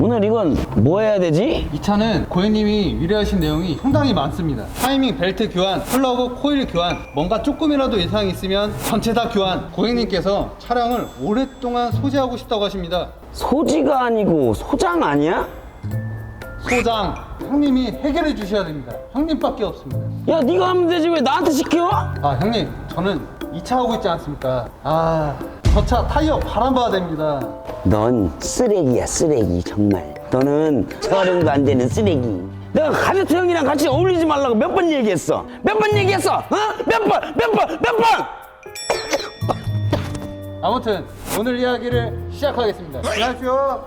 오늘 이건 뭐 해야 되지? 이 차는 고객님이 의뢰하신 내용이 상당히 많습니다. 타이밍 벨트 교환, 플러그 코일 교환, 뭔가 조금이라도 이상이 있으면 전체 다 교환. 고객님께서 차량을 오랫동안 소지하고 싶다고 하십니다. 소지가 아니고 소장 아니야? 소장, 형님이 해결해 주셔야 됩니다. 형님밖에 없습니다. 야 네가 하면 되지 왜 나한테 시켜? 아 형님, 저는 이 차 하고 있지 않습니까? 아, 저 차 타이어 바람 봐야 됩니다. 넌 쓰레기야 쓰레기 정말 너는 재활용도 안 되는 쓰레기 내가 가르트 형이랑 같이 어울리지 말라고 몇 번 얘기했어 몇 번 얘기했어 어? 몇번몇번몇번 아무튼 오늘 이야기를 시작하겠습니다. 안녕하세요.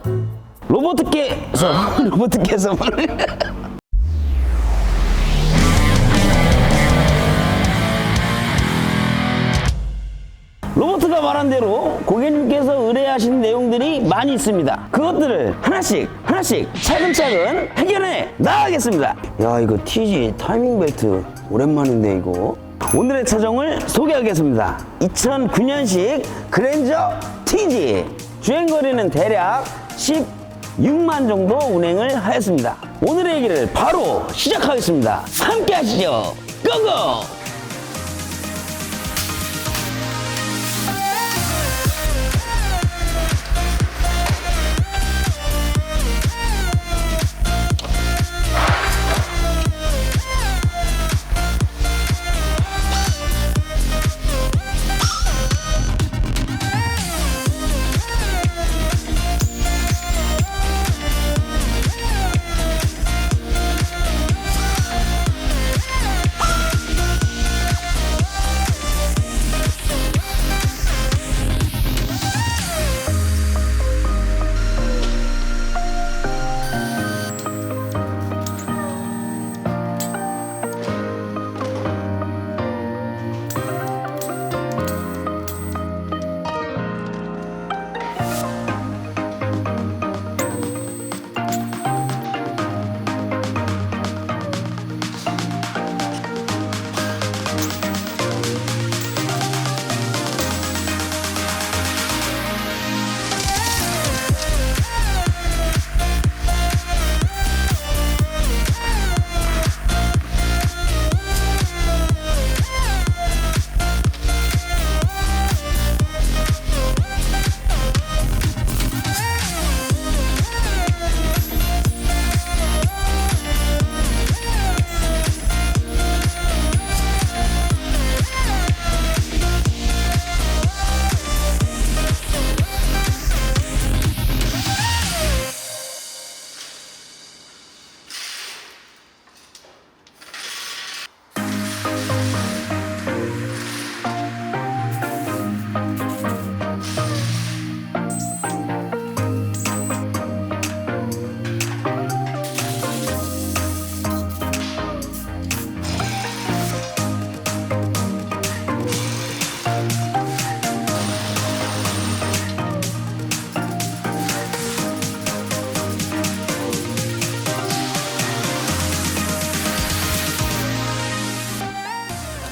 로봇께서 로봇께서 로봇가 말한 대로 고객님께서 의뢰하신 내용들이 많이 있습니다. 그것들을 하나씩 하나씩 차근차근 해결해 나가겠습니다. 야 이거 TG 타이밍 벨트 오랜만인데 이거 오늘의 차종을 소개하겠습니다. 2009년식 그랜저 TG 주행거리는 대략 16만 정도 운행을 하였습니다. 오늘의 얘기를 바로 시작하겠습니다. 함께 하시죠. 고고!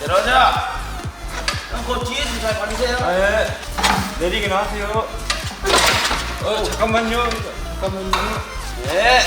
내려가자. 형, 그 뒤에 좀 잘 봐주세요. 아, 예. 내리긴 하세요. 어, 잠깐만요. 잠깐만요. 네.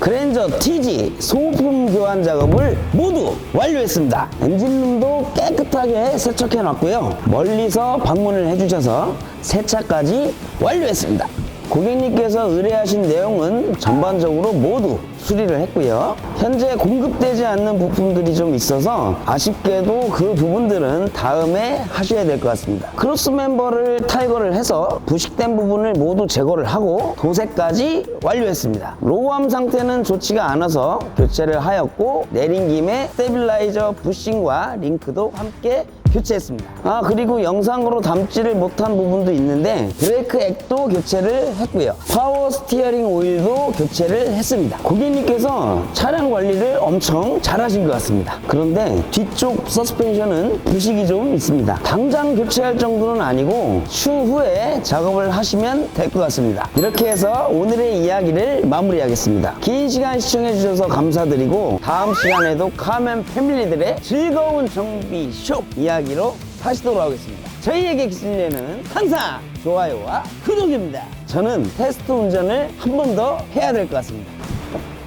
그랜저 TG 소모품 교환 작업을 모두 완료했습니다. 엔진룸도 깨끗하게 세척해 놨고요. 멀리서 방문을 해주셔서 세차까지 완료했습니다. 고객님께서 의뢰하신 내용은 전반적으로 모두 수리를 했고요. 현재 공급되지 않는 부품들이 좀 있어서 아쉽게도 그 부분들은 다음에 하셔야 될 것 같습니다. 크로스 멤버를 탈거를 해서 부식된 부분을 모두 제거를 하고 도색까지 완료했습니다. 로우암 상태는 좋지가 않아서 교체를 하였고 내린 김에 스테빌라이저 부싱과 링크도 함께 교체했습니다. 아 그리고 영상으로 담지를 못한 부분도 있는데 브레이크 액도 교체를 했고요. 파워 스티어링 오일도 교체를 했습니다. 고객님께서 차량 관리를 엄청 잘하신 것 같습니다. 그런데 뒤쪽 서스펜션은 부식이 좀 있습니다. 당장 교체할 정도는 아니고 추후에 작업을 하시면 될 것 같습니다. 이렇게 해서 오늘의 이야기를 마무리하겠습니다. 긴 시간 시청해 주셔서 감사드리고 다음 시간에도 카멘 패밀리들의 즐거운 정비 쇼 이야기 로 다시 돌아오겠습니다. 저희에게 기술례는 항상 좋아요와 구독입니다. 저는 테스트 운전을 한 번 더 해야 될 것 같습니다.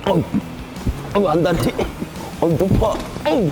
어, 어, 안 닿네. 어, 높아. 아유.